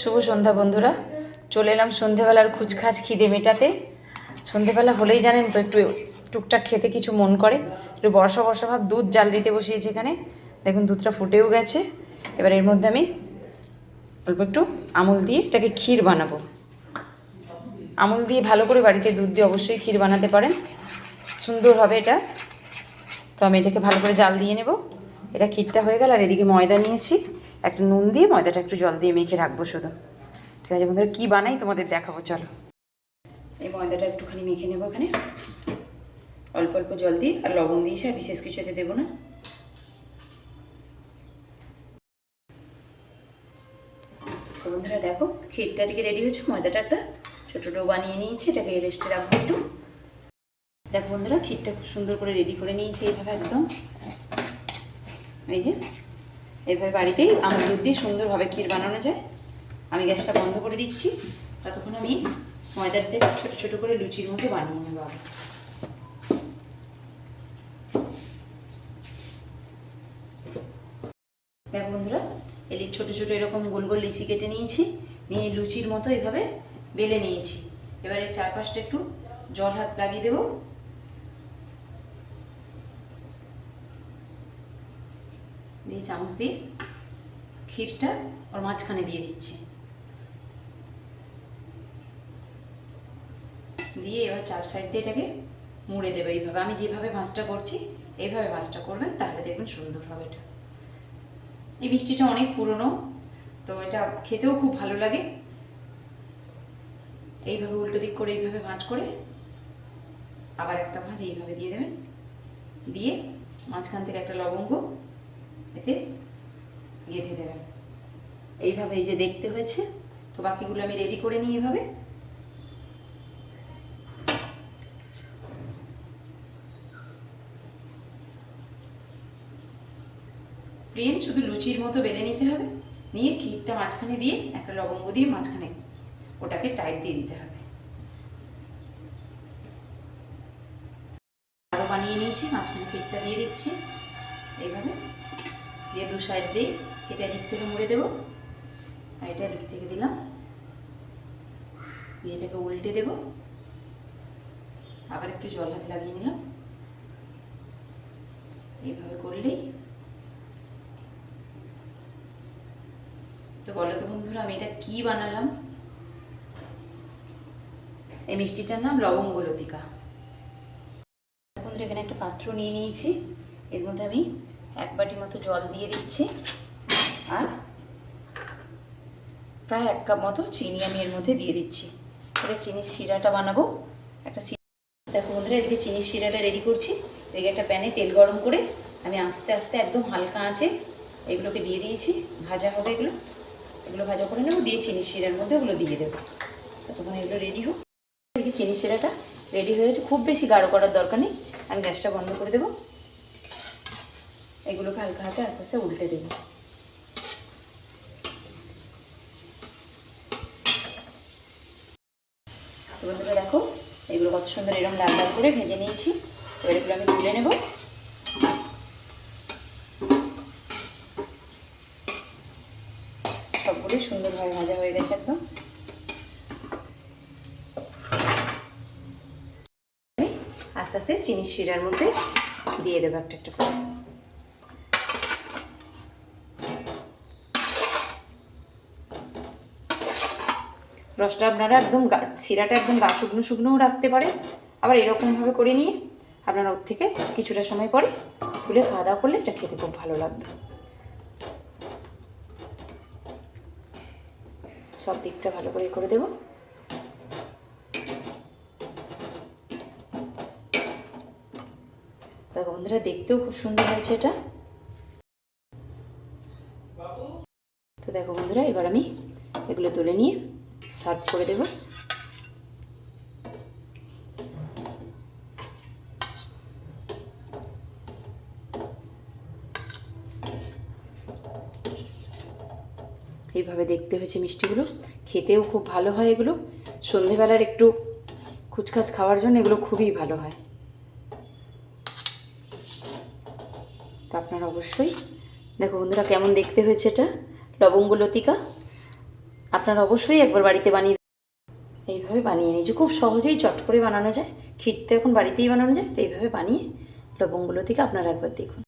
শুভ সন্ধ্যা বন্ধুরা। চলে এলাম সন্ধেবেলার খুচখাচ খিদে মেটাতে। সন্ধেবেলা হলেই জানেন তো, একটু টুকটাক খেতে কিছু মন করে। একটু বর্ষা বর্ষা ভাব, দুধ জাল দিতে বসিয়েছি এখানে। দেখুন, দুধটা ফুটেও গেছে। এবার এর মধ্যে আমি অল্প একটু আমুল দিয়ে এটাকে ক্ষীর বানাবো। আমুল দিয়ে ভালো করে বাড়িতে দুধ দিয়ে অবশ্যই ক্ষীর বানাতে পারেন। সুন্দর হবে এটা। তো আমি এটাকে ভালো করে জাল দিয়ে নেব। এটা ক্ষীরটা হয়ে গেল আর এদিকে ময়দা নিয়েছি। একটা নুন দিয়ে ময়দাটা একটু জল দিয়ে মেখে রাখব শুধু। ঠিক আছে বন্ধুরা, কী বানাই তোমাদের দেখাবো, চলো। এই ময়দাটা একটুখানি মেখে নেব এখানে। অল্প অল্প জল দিয়ে, আর লবণ দিয়েছি আর বিশেষ কিছু এতে দেবো না। বন্ধুরা দেখো, ক্ষীরটা দিকে রেডি হয়েছে, ময়দাটা একটা ছোটো ডো বানিয়ে নিয়েছি, এটাকে রেস্টে রাখব একটু। দেখো বন্ধুরা, ক্ষীরটা খুব সুন্দর করে রেডি করে নিয়েছি এইভাবে একদম। এই যে এইভাবে বাড়িতেই আমার দুধ দিয়ে সুন্দরভাবে ক্ষীর বানানো যায়। আমি গ্যাসটা বন্ধ করে দিচ্ছি। ততক্ষণ আমি ময়দাটাতে ছোটো ছোটো করে লুচির মতো বানিয়ে নেব আগে। দেখ বন্ধুরা এলি ছোটো ছোটো এরকম গোল গোল লিচি কেটে নিয়েছি, নিয়ে লুচির মতো এভাবে বেলে নিয়েছি। এবারে চারপাশটা একটু জল হাত লাগিয়ে দেবো। দিয়ে চামচ দিয়ে ক্ষীরটা ওর মাঝখানে দিয়ে দিচ্ছি। দিয়ে এবার চার সাইড দিয়ে এটাকে মুড়ে দেবে এইভাবে। আমি যেভাবে ভাঁজটা করছি, এইভাবে ভাঁজটা করবেন, তাহলে দেখবেন সুন্দর হবে এটা। এই মিষ্টিটা অনেক পুরনো, তো এটা খেতেও খুব ভালো লাগে। এইভাবে উল্টো দিক করে, এইভাবে ভাঁজ করে আবার একটা ভাঁজ এইভাবে দিয়ে দেবেন। দিয়ে মাঝখান থেকে একটা লবঙ্গ এতে গেঁথে দেবেন এইভাবে এই যে দেখতে হয়েছে, তো বাকিগুলো আমি রেডি করে নিই এইভাবে প্লেন শুধু লুচির মতো বেলে নিতে হবে। নিয়ে ক্ষীরটা মাঝখানে দিয়ে, একটা লবঙ্গ দিয়ে মাঝখানে ওটাকে টাইট দিয়ে দিতে হবে। আরও বানিয়ে নিয়েছি, মাঝখানে ক্ষীরটা দিয়ে দিচ্ছি। এইভাবে। দিয়ে দু সাইড দিয়ে এটা দিক থেকে মুড়ে দেবো। আর এটা দিক থেকে দিলাম। দিয়ে এটাকে উল্টে দেব। আবার একটু জল হাত লাগিয়ে নিলাম। এইভাবে করলেই তো বলো তো বন্ধুরা, আমি এটা কি বানালাম? এই মিষ্টিটার নাম লবঙ্গ লতিকা। বন্ধুরা, এখানে একটা পাত্র নিয়ে নিয়েছি। এর মধ্যে আমি এক বাটি মতো জল দিয়ে দিচ্ছি। আর প্রায় এক কাপ মতো চিনি আমি এর মধ্যে দিয়ে দিচ্ছি। এটা চিনির শিরাটা বানাবো। একটা দেখো বন্ধুরা, এদিকে চিনির শিরাটা রেডি করছি। এদিকে একটা প্যানে তেল গরম করে আমি আস্তে আস্তে একদম হালকা আঁচে এগুলোকে দিয়ে দিয়েছি। ভাজা হবে এগুলো। এগুলো ভাজা করে নেব, দিয়ে চিনি শিরার মধ্যে ওগুলো দিয়ে দেবো। ততক্ষণ এগুলো রেডি হোক। এদিকে চিনি শিরাটা রেডি হয়ে গেছে। খুব বেশি গাঢ় করার দরকার নেই। আমি গ্যাসটা বন্ধ করে দেবো। এগুলোকে হালকা হাতে আস্তে আস্তে উল্টে দেবো। বন্ধুরা দেখো, এগুলো কত সুন্দর এরকম লাল লাল করে ভেজে নিয়েছি। এবার এগুলো আমি তুলে নেব। সবগুলোই সুন্দরভাবে ভাজা হয়ে গেছে একদম। আস্তে আস্তে চিনির শিরার মধ্যে দিয়ে দেবো একটা একটা করে। রসটা আপনারা একদম শিরাটা একদম গা শুকনো শুকনোও রাখতে পারেন। আবার এরকমভাবে করে নিয়ে আপনারা ওর থেকে কিছুটা সময় পরে তুলে খাওয়া দাওয়া করলে এটা খেতে খুব ভালো লাগবে। সব দিকটা ভালো করে করে দেব। দেখো বন্ধুরা, দেখতেও খুব সুন্দর হয়েছে এটা। তো দেখো বন্ধুরা, এবার আমি এগুলো তুলে নিয়ে সার্ভ করে দেব। এইভাবে দেখতে হয়েছে মিষ্টিগুলো। খেতেও খুব ভালো হয় এগুলো। সন্ধেবেলার একটু খুচখাচ খাওয়ার জন্য এগুলো খুবই ভালো হয়। তো আপনারা অবশ্যই দেখো বন্ধুরা কেমন দেখতে হয়েছে এটা? লবঙ্গ লতিকা? আপনারা অবশ্যই একবার বাড়িতে বানিয়ে এইভাবে বানিয়ে নিয়েছি খুব সহজেই চট করে বানানো যায় ক্ষীর তো এখন বাড়িতেই বানানো যায়, তো এইভাবে বানিয়ে লবঙ্গগুলো থেকে আপনারা একবার দেখুন।